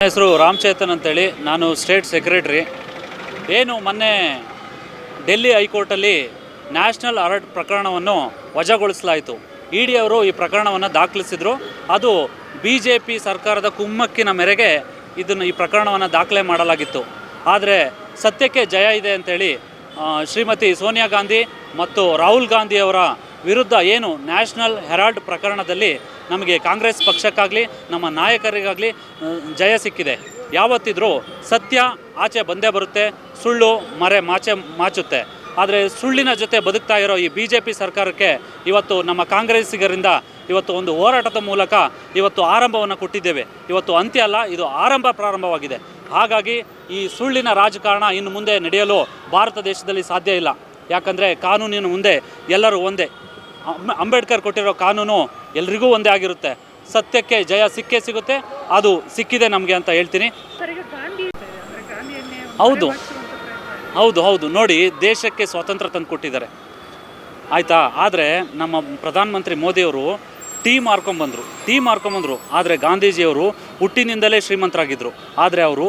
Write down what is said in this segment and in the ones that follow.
ನನ್ನ ಹೆಸರು ರಾಮಚೇತನ್ ಅಂತೇಳಿ. ನಾನು ಸ್ಟೇಟ್ ಸೆಕ್ರೆಟ್ರಿ. ಏನು ಮೊನ್ನೆ ಡೆಲ್ಲಿ ಹೈಕೋರ್ಟಲ್ಲಿ ನ್ಯಾಷನಲ್ ಅಲರ್ಟ್ ಪ್ರಕರಣವನ್ನು ವಜಾಗೊಳಿಸಲಾಯಿತು. ಇ ಡಿ ಅವರು ಈ ಪ್ರಕರಣವನ್ನು ದಾಖಲಿಸಿದರು. ಅದು ಬಿ ಜೆ ಪಿ ಸರ್ಕಾರದ ಕುಮ್ಮಕ್ಕಿನ ಮೇರೆಗೆ ಇದನ್ನು ಈ ಪ್ರಕರಣವನ್ನು ದಾಖಲೆ ಮಾಡಲಾಗಿತ್ತು. ಆದರೆ ಸತ್ಯಕ್ಕೆ ಜಯ ಇದೆ ಅಂತೇಳಿ ಶ್ರೀಮತಿ ಸೋನಿಯಾ ಗಾಂಧಿ ಮತ್ತು ರಾಹುಲ್ ಗಾಂಧಿಯವರ ವಿರುದ್ಧ ಏನು ನ್ಯಾಷನಲ್ ಹೆರಾಲ್ಡ್ ಪ್ರಕರಣದಲ್ಲಿ ನಮಗೆ ಕಾಂಗ್ರೆಸ್ ಪಕ್ಷಕ್ಕಾಗಲಿ, ನಮ್ಮ ನಾಯಕರಿಗಾಗಲಿ ಜಯ ಸಿಕ್ಕಿದೆ. ಯಾವತ್ತಿದ್ರೂ ಸತ್ಯ ಆಚೆ ಬಂದೇ ಬರುತ್ತೆ, ಸುಳ್ಳು ಮರೆ ಮಾಚೆ ಮಾಚುತ್ತೆ. ಆದರೆ ಸುಳ್ಳಿನ ಜೊತೆ ಬದುಕ್ತಾ ಇರೋ ಈ ಬಿ ಜೆ ಪಿ ಸರ್ಕಾರಕ್ಕೆ ಇವತ್ತು ನಮ್ಮ ಕಾಂಗ್ರೆಸ್ಸಿಗರಿಂದ ಇವತ್ತು ಒಂದು ಹೋರಾಟದ ಮೂಲಕ ಇವತ್ತು ಆರಂಭವನ್ನು ಕೊಟ್ಟಿದ್ದೇವೆ. ಇವತ್ತು ಅಂತ್ಯ ಅಲ್ಲ, ಇದು ಆರಂಭ ಪ್ರಾರಂಭವಾಗಿದೆ. ಹಾಗಾಗಿ ಈ ಸುಳ್ಳಿನ ರಾಜಕಾರಣ ಇನ್ನು ಮುಂದೆ ನಡೆಯಲು ಭಾರತ ದೇಶದಲ್ಲಿ ಸಾಧ್ಯ ಇಲ್ಲ. ಯಾಕಂದರೆ ಕಾನೂನಿನ ಮುಂದೆ ಎಲ್ಲರೂ ಒಂದೇ. ಅಂಬೇಡ್ಕರ್ ಕೊಟ್ಟಿರೋ ಕಾನೂನು ಎಲ್ರಿಗೂ ಒಂದೇ ಆಗಿರುತ್ತೆ. ಸತ್ಯಕ್ಕೆ ಜಯ ಸಿಕ್ಕೇ ಸಿಗುತ್ತೆ. ಅದು ಸಿಕ್ಕಿದೆ ನಮಗೆ ಅಂತ ಹೇಳ್ತೀನಿ. ಹೌದು. ಹೌದು ಹೌದು. ನೋಡಿ ದೇಶಕ್ಕೆ ಸ್ವಾತಂತ್ರ್ಯ ತಂದು ಕೊಟ್ಟಿದ್ದಾರೆ. ಆಯಿತಾ? ಆದರೆ ನಮ್ಮ ಪ್ರಧಾನಮಂತ್ರಿ ಮೋದಿಯವರು ಟೀ ಮಾರ್ಕೊಂಬಂದರು ಟೀ ಮಾರ್ಕೊಂಬಂದರು ಆದರೆ ಗಾಂಧೀಜಿಯವರು ಹುಟ್ಟಿನಿಂದಲೇ ಶ್ರೀಮಂತರಾಗಿದ್ದರು ಆದರೆ ಅವರು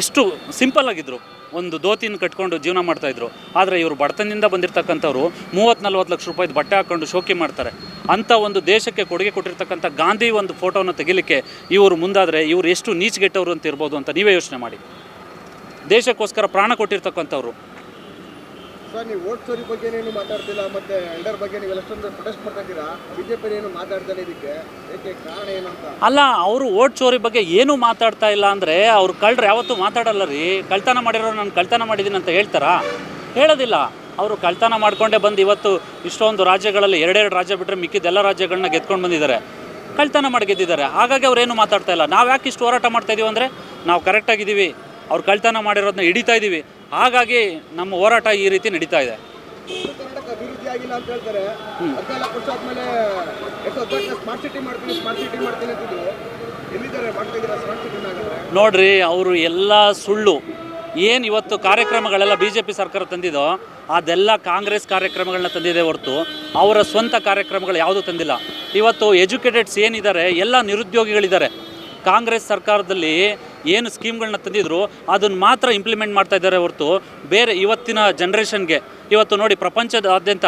ಎಷ್ಟು ಸಿಂಪಲ್ ಆಗಿದ್ದರು ಒಂದು ದೋತಿನ ಕಟ್ಕೊಂಡು ಜೀವನ ಮಾಡ್ತಾಯಿದ್ರು ಆದರೆ ಇವರು ಬಡತನದಿಂದ ಬಂದಿರತಕ್ಕಂಥವ್ರು ಮೂವತ್ತು ನಲ್ವತ್ತು ಲಕ್ಷ ರೂಪಾಯಿದು ಬಟ್ಟೆ ಹಾಕ್ಕೊಂಡು ಶೋಕಿ ಮಾಡ್ತಾರೆ. ಅಂಥ ಒಂದು ದೇಶಕ್ಕೆ ಕೊಡುಗೆ ಕೊಟ್ಟಿರ್ತಕ್ಕಂಥ ಗಾಂಧಿ ಒಂದು ಫೋಟೋವನ್ನು ತೆಗಿಲಿಕ್ಕೆ ಇವರು ಮುಂದಾದರೆ ಇವರು ಎಷ್ಟು ನೀಚ್ಗೆಟ್ಟವರು ಅಂತ ಇರ್ಬೋದು ಅಂತ ನೀವೇ ಯೋಚನೆ ಮಾಡಿ. ದೇಶಕ್ಕೋಸ್ಕರ ಪ್ರಾಣ ಕೊಟ್ಟಿರ್ತಕ್ಕಂಥವ್ರು. ಸರ್, ನೀವು ವೋಟ್ ಚೋರಿ ಬಗ್ಗೆ ಏನು ಮಾತಾಡ್ತಿಲ್ಲ, ಮತ್ತೆ ಅಂಡರ್ ಬಗ್ಗೆ ನೀವು ಎಷ್ಟೊಂದು ಪ್ರೊಟೆಸ್ಟ್ ಮಾಡ್ತಾ ಬಿಜೆಪಿ ಏನು ಮಾತಾಡ್ತಾನೆ ಇದಕ್ಕೆ. ಏಕೆ ಕಾರಣ ಏನು ಅಂತ? ಅಲ್ಲ, ಅವರು ಓಟ್ ಚೋರಿ ಬಗ್ಗೆ ಏನು ಮಾತಾಡ್ತಾ ಇಲ್ಲ ಅಂದರೆ ಅವ್ರು ಕಳ್ಳರು ಯಾವತ್ತೂ ಮಾತಾಡಲ್ಲ ರೀ. ಕಳ್ತನ ಮಾಡಿರೋ ನಾನು ಕಳ್ತನ ಮಾಡಿದ್ದೀನಿ ಅಂತ ಹೇಳ್ತಾರಾ? ಹೇಳೋದಿಲ್ಲ. ಅವರು ಕಳ್ತನ ಮಾಡ್ಕೊಂಡೇ ಬಂದು ಇವತ್ತು ಇಷ್ಟೊಂದು ರಾಜ್ಯಗಳಲ್ಲಿ ಎರಡೆರಡು ರಾಜ್ಯ ಬಿಟ್ಟರೆ ಮಿಕ್ಕಿದ್ದೆಲ್ಲ ರಾಜ್ಯಗಳನ್ನ ಗೆದ್ಕೊಂಡು ಬಂದಿದ್ದಾರೆ. ಕಳ್ತನ ಮಾಡಿ ಗೆದ್ದಿದ್ದಾರೆ. ಹಾಗಾಗಿ ಅವ್ರೇನು ಮಾತಾಡ್ತಾ ಇಲ್ಲ. ನಾವು ಯಾಕೆ ಇಷ್ಟು ಹೋರಾಟ ಮಾಡ್ತಾ ಇದೀವಿ ಅಂದರೆ, ನಾವು ಕರೆಕ್ಟಾಗಿದ್ದೀವಿ ಅವ್ರು ಕಳ್ತನ ಮಾಡಿರೋದನ್ನ ಹಿಡಿತಾ ಇದ್ದೀವಿ ಹಾಗಾಗಿ ನಮ್ಮ ಹೋರಾಟ ಈ ರೀತಿ ನಡೀತಾ ಇದೆ. ನೋಡ್ರಿ ಅವರು ಎಲ್ಲ ಸುಳ್ಳು. ಏನು ಇವತ್ತು ಕಾರ್ಯಕ್ರಮಗಳೆಲ್ಲ ಬಿ ಜೆ ಪಿ ಸರ್ಕಾರ ತಂದಿದೋ ಅದೆಲ್ಲ ಕಾಂಗ್ರೆಸ್ ಕಾರ್ಯಕ್ರಮಗಳನ್ನ ತಂದಿದೆ ಹೊರತು ಅವರ ಸ್ವಂತ ಕಾರ್ಯಕ್ರಮಗಳು ಯಾವುದೂ ತಂದಿಲ್ಲ. ಇವತ್ತು ಎಜುಕೇಟೆಡ್ಸ್ ಏನಿದ್ದಾರೆ ಎಲ್ಲ ನಿರುದ್ಯೋಗಿಗಳಿದ್ದಾರೆ. ಕಾಂಗ್ರೆಸ್ ಸರ್ಕಾರದಲ್ಲಿ ಏನು ಸ್ಕೀಮ್ಗಳನ್ನ ತಂದಿದ್ರು, ಅದನ್ನು ಮಾತ್ರ ಇಂಪ್ಲಿಮೆಂಟ್ ಮಾಡ್ತಾ ಇದ್ದಾರೆ ಹೊರತು ಬೇರೆ ಇವತ್ತಿನ ಜನ್ರೇಷನ್ಗೆ ಇವತ್ತು ನೋಡಿ ಪ್ರಪಂಚದಾದ್ಯಂತ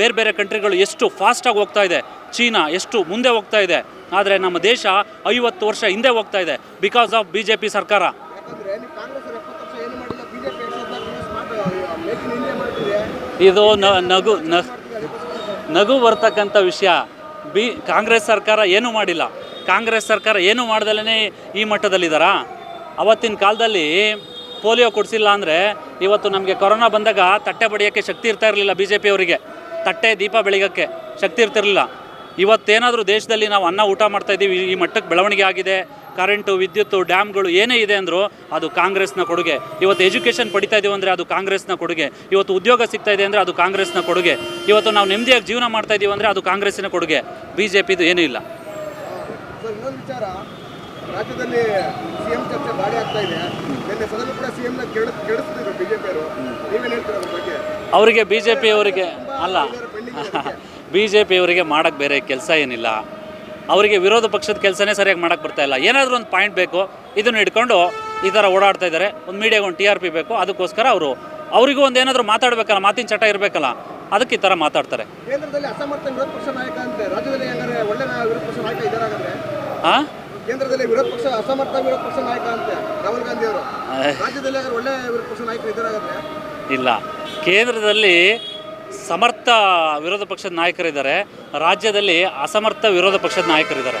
ಬೇರೆ ಬೇರೆ ಕಂಟ್ರಿಗಳು ಎಷ್ಟು ಫಾಸ್ಟಾಗಿ ಹೋಗ್ತಾ ಇದೆ. ಚೀನಾ ಎಷ್ಟು ಮುಂದೆ ಹೋಗ್ತಾ ಇದೆ. ಆದರೆ ನಮ್ಮ ದೇಶ ಐವತ್ತು ವರ್ಷ ಹಿಂದೆ ಹೋಗ್ತಾ ಇದೆ because of B J P ಸರ್ಕಾರ. ಇದು ನಗು ನಗು ಬರ್ತಕ್ಕಂಥ ವಿಷಯ. ಬಿ, ಕಾಂಗ್ರೆಸ್ ಸರ್ಕಾರ ಏನೂ ಮಾಡಿಲ್ಲ. ಕಾಂಗ್ರೆಸ್ ಸರ್ಕಾರ ಏನೂ ಮಾಡ್ದಲೇ ಈ ಮಟ್ಟದಲ್ಲಿದ್ದಾರಾ? ಅವತ್ತಿನ ಕಾಲದಲ್ಲಿ ಪೋಲಿಯೋ ಕೊಡಿಸಿಲ್ಲ ಅಂದರೆ ಇವತ್ತು ನಮಗೆ ಕೊರೋನಾ ಬಂದಾಗ ತಟ್ಟೆ ಬಡಿಯೋಕ್ಕೆ ಶಕ್ತಿ ಇರ್ತಾ ಇರಲಿಲ್ಲ ಬಿ ಜೆ ಪಿಯವರಿಗೆ ತಟ್ಟೆ ದೀಪ ಬೆಳಗಕ್ಕೆ ಶಕ್ತಿ ಇರ್ತಿರಲಿಲ್ಲ. ಇವತ್ತೇನಾದರೂ ದೇಶದಲ್ಲಿ ನಾವು ಅನ್ನ ಊಟ ಮಾಡ್ತಾ ಇದ್ದೀವಿ, ಈ ಮಟ್ಟಕ್ಕೆ ಬೆಳವಣಿಗೆ ಆಗಿದೆ ಕರೆಂಟು ವಿದ್ಯುತ್ತು ಡ್ಯಾಮ್ಗಳು ಏನೇ ಇದೆ ಅಂದರೂ ಅದು ಕಾಂಗ್ರೆಸ್ನ ಕೊಡುಗೆ. ಇವತ್ತು ಎಜುಕೇಷನ್ ಪಡಿತಾ ಇದೀವಿ ಅಂದರೆ ಅದು ಕಾಂಗ್ರೆಸ್ನ ಕೊಡುಗೆ. ಇವತ್ತು ಉದ್ಯೋಗ ಸಿಗ್ತಾ ಇದೆ ಅಂದರೆ ಅದು ಕಾಂಗ್ರೆಸ್ನ ಕೊಡುಗೆ. ಇವತ್ತು ನಾವು ನೆಮ್ಮದಿಯಾಗಿ ಜೀವನ ಮಾಡ್ತಾ ಇದ್ದೀವಿ ಅಂದರೆ ಅದು ಕಾಂಗ್ರೆಸ್ಸಿನ ಕೊಡುಗೆ. ಬಿ ಜೆ ಪಿದು ಏನೂ ಇಲ್ಲ. ಸರ್ ಇನ್ನೊಂದು ವಿಚಾರ ರಾಜ್ಯದಲ್ಲಿ ಸಿಎಂ ಚರ್ಚೆ ಭಾರಿ ಆಗ್ತಾ ಇದೆ. ನಿನ್ನೆ ಸದನ ಕೂಡ ಸಿಎಂ ನ ಕೆಡಿಸ್ತಿದ್ರು ಬಿಜೆಪಿ ಅವರು. ನೀವೇನು ಹೇಳ್ತೀರ ಅದ್ರ ಬಗ್ಗೆ? ಅವರಿಗೆ ಬಿ ಜೆ ಪಿಯವರಿಗೆ ಅಲ್ಲ. ಬಿ ಜೆ ಪಿಯವರಿಗೆ ಮಾಡೋಕ್ಕೆ ಬೇರೆ ಕೆಲಸ ಏನಿಲ್ಲ. ಅವರಿಗೆ ವಿರೋಧ ಪಕ್ಷದ ಕೆಲಸನೇ ಸರಿಯಾಗಿ ಮಾಡೋಕ್ಕೆ ಬರ್ತಾ ಇಲ್ಲ. ಏನಾದರೂ ಒಂದು ಪಾಯಿಂಟ್ ಬೇಕು ಇದನ್ನು ಇಟ್ಕೊಂಡು ಈ ಥರ ಓಡಾಡ್ತಾ ಇದ್ದಾರೆ. ಒಂದು ಮೀಡಿಯಾಗೆ ಒಂದು ಟಿ ಆರ್ ಪಿ ಬೇಕು ಅದಕ್ಕೋಸ್ಕರ ಅವರು. ಅವರಿಗೂ ಒಂದು ಏನಾದರೂ ಮಾತಾಡಬೇಕಲ್ಲ ಮಾತಿನ ಚಟ ಇರಬೇಕಲ್ಲ. ಅದಕ್ಕೆ ಈ ಥರ ಮಾತಾಡ್ತಾರೆ. ಕೇಂದ್ರದಲ್ಲಿ ಅಸಮರ್ಥ ವಿರೋಧ ಪಕ್ಷ ನಾಯಕ ಅಂತೆ. ರಾಜ್ಯದಲ್ಲಿ ಹೆಂಗಾರೆ ಒಳ್ಳೆ ವಿರೋಧ ಪಕ್ಷ ನಾಯಕ ಇದ್ದಾರೆ ಹಾಗಾದ್ರೆ ಹಾಂ ಕೇಂದ್ರದಲ್ಲಿ ವಿರೋಧ ಪಕ್ಷ ಅಸಮರ್ಥ ವಿರೋಧ ಪಕ್ಷ ನಾಯಕ ಅಂತೆ ರಾಹುಲ್ ಗಾಂಧಿ ಅವರು. ರಾಜ್ಯದಲ್ಲಿ ಹಾಗಾದ್ರೆ ಒಳ್ಳೆ ವಿರೋಧ ಪಕ್ಷ ನಾಯಕರು ಇದ್ದಾರೆ ಹಾಗಾದ್ರೆ ಇಲ್ಲ. ಕೇಂದ್ರದಲ್ಲಿ ಸಮರ್ಥ ವಿರೋಧ ಪಕ್ಷದ ನಾಯಕರಿದ್ದಾರೆ. ರಾಜ್ಯದಲ್ಲಿ ಅಸಮರ್ಥ ವಿರೋಧ ಪಕ್ಷದ ನಾಯಕರಿದ್ದಾರೆ.